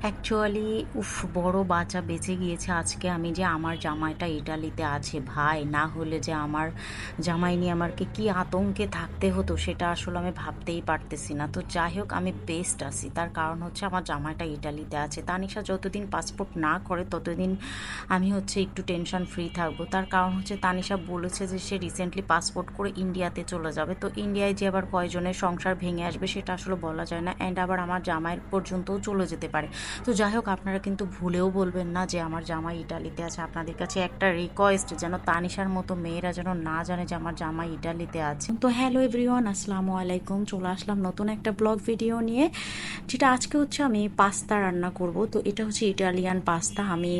Actually উফ, বড় বাচ্চা বেঁচে গিয়েছে আজকে আমি যে আমার জামাইটা ইটালিতে আছে, ভাই। না হলে যে আমার জামাই নিয়ে আমাকে কি আতঙ্কে থাকতে হতো, সেটা আসলে আমি ভাবতেই পারতেছি না। তো যাই হোক, আমি বেস্ট আছি। তার কারণ হচ্ছে আমার জামাইটা ইটালিতে আছে। তানিশা যতদিন পাসপোর্ট না করে, ততদিন আমি হচ্ছে একটু টেনশন ফ্রি থাকব। তার কারণ হচ্ছে তানিশা বলেছে যে সে রিসেন্টলি পাসপোর্ট করে ইন্ডিয়াতে চলে যাবে। তো ইন্ডিয়ায় যে আবার কয়জনের সংসার ভেঙে আসবে, সেটা আসলে বলা যায় না। অ্যান্ড আবার আমার জামাইয়ের পর্যন্তও চলে যেতে পারে। তো যাই হোক, আপনারা কিন্তু ভুলেও বলবেন না যে আমার জামাই ইটালিতে আছে। আপনাদের কাছে একটা রিকোয়েস্ট যেন তানিশার মতো মেয়েরা যেন না জানে যে আমার জামাই ইটালিতে আছে। তো হ্যালো এভরিওয়ান আসসালামু আলাইকুম। চলে আসলাম নতুন একটা ব্লগ ভিডিও নিয়ে। যেটা আজকে হচ্ছে আমি পাস্তা রান্না করব। তো এটা হচ্ছে ইটালিয়ান পাস্তা। আমি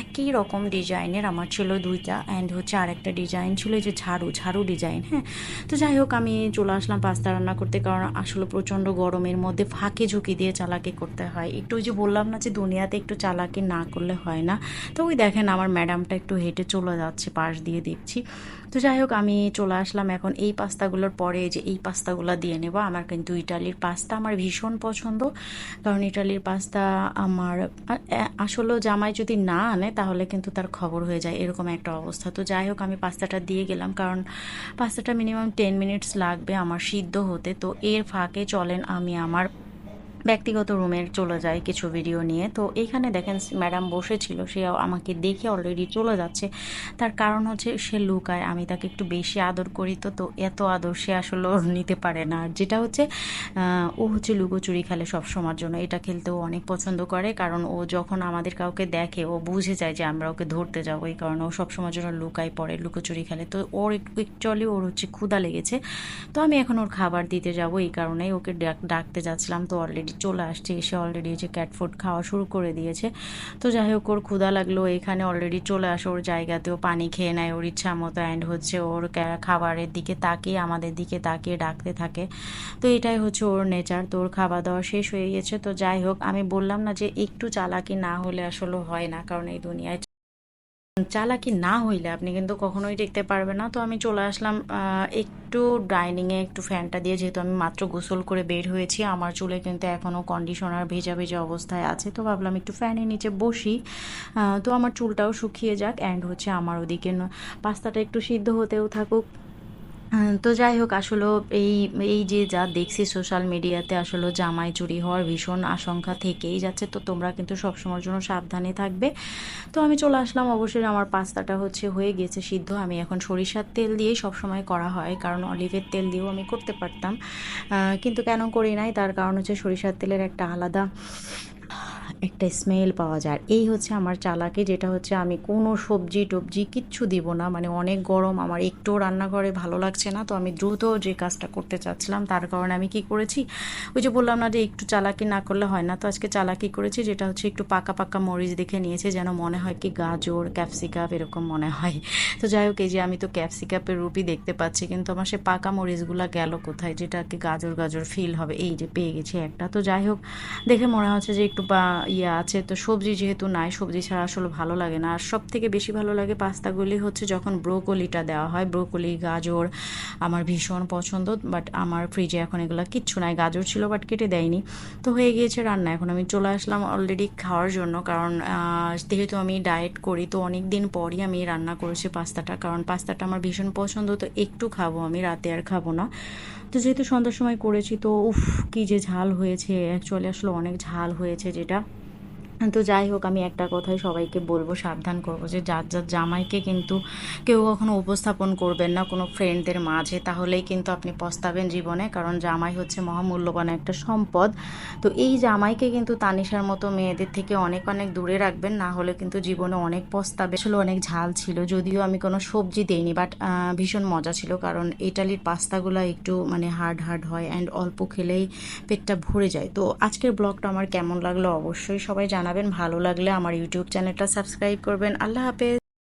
একই রকম ডিজাইনের, আমার ছিল দুইটা অ্যান্ড হচ্ছে আরেকটা ডিজাইন ছিল যে ঝাড়ু ঝাড়ু ডিজাইন হ্যাঁ? তো যাই হোক, আমি চলে আসলাম পাস্তা রান্না করতে। কারণ আসলে প্রচণ্ড গরমের মধ্যে ফাঁকে ঝুঁকি দিয়ে চালাকি করতে হয়। একটু ওই যে বললাম না যে দুনিয়াতে একটু চালাকি না করলে হয় না। তো ওই দেখেন আমার ম্যাডামটা একটু হেঁটে চলে যাচ্ছে, পাশ দিয়ে দেখছি। তো যাই হোক, আমি চলে আসলাম এখন এই পাস্তাগুলোর পরে যে এই পাস্তাগুলো দিয়ে নেব। আমার কিন্তু ইটালির পাস্তা আমার ভীষণ পছন্দ। কারণ ইটালির পাস্তা আমার আসলে জামাই যদি না আনে তাহলে কিন্তু তার খবর হয়ে যায়, এরকম একটা অবস্থা। তো যাই হোক, আমি পাস্তাটা দিয়ে গেলাম। কারণ পাস্তাটা মিনিমাম টেন মিনিটস লাগবে আমার সিদ্ধ হতে। তো এর ফাঁকে চলেন আমি আমার ব্যক্তিগত রুমে চলে যায় কিছু ভিডিও নিয়ে। তো এইখানে দেখেন ম্যাডাম বসেছিল সে আমাকে দেখে অলরেডি চলে যাচ্ছে। তার কারণ হচ্ছে সে লুকায়, আমি তাকে একটু বেশি আদর করি তো তো এত আদর সে আসলে নিতে পারে না। আর যেটা হচ্ছে ও হচ্ছে লুকোচুরি খেলে সব সময়ের জন্য, এটা খেলতেও অনেক পছন্দ করে। কারণ ও যখন আমাদের কাউকে দেখে, ও বুঝে যায় যে আমরা ওকে ধরতে যাব, এই কারণে ও সবসময়ের জন্য লুকাই পড়ে লুকোচুরি খেলে। তো ওর একচুয়ালি ওর হচ্ছে ক্ষুদা লেগেছে। তো আমি এখন ওর খাবার দিতে যাব, এই কারণেই ওকে ডাক- ডাকতে যাচ্ছিলাম। তো অলরেডি চলে আসছে, এসে অলরেডি যে ক্যাট ফুড খাওয়া শুরু করে দিয়েছে। তো যাই হোক, ওর ক্ষুধা লাগল, এখানে অলরেডি চলে আসে, ওর জায়গাতেও পানি খেয়ে নেয়, ওর ইচ্ছা মতো অ্যান্ড হচ্ছে, ওর খাবারের দিকে তাকিয়ে, আমাদের দিকে তাকিয়ে ডাকতে থাকে। তো এটাই হচ্ছে ওর নেচার তো ওর খাওয়া দাওয়া শেষ হয়ে গেছে। তো যাই হোক, আমি বললাম না যে একটু চালাকি না হলে আসলে হয় না, কারণ এই দুনিয়ায় চালাকি না হইলে আপনি কিন্তু কখনোই দেখতে পারবেন না। তো আমি চলে আসলাম একটু ডাইনিংয়ে একটু ফ্যানটা দিয়ে, যেহেতু আমি মাত্র গোসল করে বের হয়েছি, আমার চুলে কিন্তু এখনও কন্ডিশনার ভেজা ভেজা অবস্থায় আছে, তো ভাবলাম একটু ফ্যানের নিচে বসি। তো আমার চুলটাও শুকিয়ে যাক অ্যান্ড হচ্ছে আমার ওদিকে পাস্তাটা একটু সিদ্ধ হতেও থাকুক। তো যাই হোক, আসলে এই এই যে যা দেখছি সোশ্যাল মিডিয়াতে আসলে জামাই চুরি হওয়ার ভীষণ আশঙ্কা থেকেই যাচ্ছে। তো তোমরা কিন্তু সবসময়ের জন্য সাবধানে থাকবে। তো আমি চলে আসলাম। অবশ্যই আমার পাস্তাটা হচ্ছে হয়ে গেছে সিদ্ধ। আমি এখন সরিষার তেল দিয়েই সবসময় করা হয়, কারণ অলিভের তেল দিয়েও আমি করতে পারতাম। কিন্তু কেন করি নাই? তার কারণ হচ্ছে সরিষার তেলের একটা আলাদা একটা স্মেল পাওয়া যায়। এই হচ্ছে আমার চালাকি, যেটা হচ্ছে আমি কোনো সবজি টবজি কিচ্ছু দিব না। মানে অনেক গরম, আমার একটু রান্নাঘরে ভালো লাগছে না। তো আমি দ্রুত যে কাজটা করতে চাচ্ছিলাম, তার কারণে আমি কি করেছি? ওই যে বললাম না যে একটু চালাকি না করলে হয় না। তো আজকে চালাকি করেছি, যেটা হচ্ছে একটু পাকা পাকা মরিচ দেখে নিয়েছে, যেন মনে হয় কি গাজর ক্যাপসিকাপ এরকম মনে হয়। তো যাই হোক, এই যে আমি তো ক্যাপসিকাপের রূপই দেখতে পাচ্ছি, কিন্তু আমার সে পাকা মরিচগুলো গেল কোথায়? যেটা কি গাজর গাজর ফিল হবে। এই যে পেয়ে গেছি একটা। তো যাই হোক, দেখে মনে হচ্ছে যে একটু ইয়ে আছে, তো সবজি যেহেতু নাই, সবজি ছাড়া আসলে ভালো লাগে না। আর সব থেকে বেশি ভালো লাগে পাস্তাগুলি হচ্ছে যখন ব্রোকলিটা দেওয়া হয়। ব্রোকলি, গাজর আমার ভীষণ পছন্দ বাট আমার ফ্রিজে এখন এগুলো কিচ্ছু নাই। গাজর ছিল বাট কেটে দেয়নি। তো হয়ে গিয়েছে রান্না। এখন আমি চলে আসলাম অলরেডি খাওয়ার জন্য, কারণ যেহেতু আমি ডায়েট করি, তো অনেক দিন পরই আমি রান্না করেছি পাস্তাটা, কারণ পাস্তাটা আমার ভীষণ পছন্দ, তো একটু খাব আমি, রাতে আর খাব না। তো যেহেতু সন্ধ্যার সময় করেছি, তো উফ, কি যে ঝাল হয়েছে। অ্যাকচুয়ালি আসলে অনেক ঝাল হয়েছে যেটা। তো যাই হোক, আমি একটা কথাই সবাইকে বলব, সাবধান করব যে যার যার জামাইকে কিন্তু কেউ কখনো উপস্থাপন করবেন না কোনো ফ্রেন্ডদের মাঝে। তাহলেই কিন্তু আপনি পস্তাবেন জীবনে, কারণ জামাই হচ্ছে মহামূল্যবান একটা সম্পদ। তো এই জামাইকে কিন্তু তানিশার মতো মেয়েদের থেকে অনেক অনেক দূরে রাখবেন, না হলে কিন্তু জীবনে অনেক পস্তাবে। আসলে অনেক ঝাল ছিল, যদিও আমি কোনো সবজি দেইনি বাট ভীষণ মজা ছিল, কারণ ইটালির পাস্তাগুলো একটু মানে হার্ড হার্ড হয় অ্যান্ড অল্প খেলেই পেটটা ভরে যায়। তো আজকের ব্লগটা আমার কেমন লাগল অবশ্যই সবাই জানাবেন ভালো লাগলে আমার ইউটিউব চ্যানেলটা সাবস্ক্রাইব করবেন। আল্লাহ হাফেজ।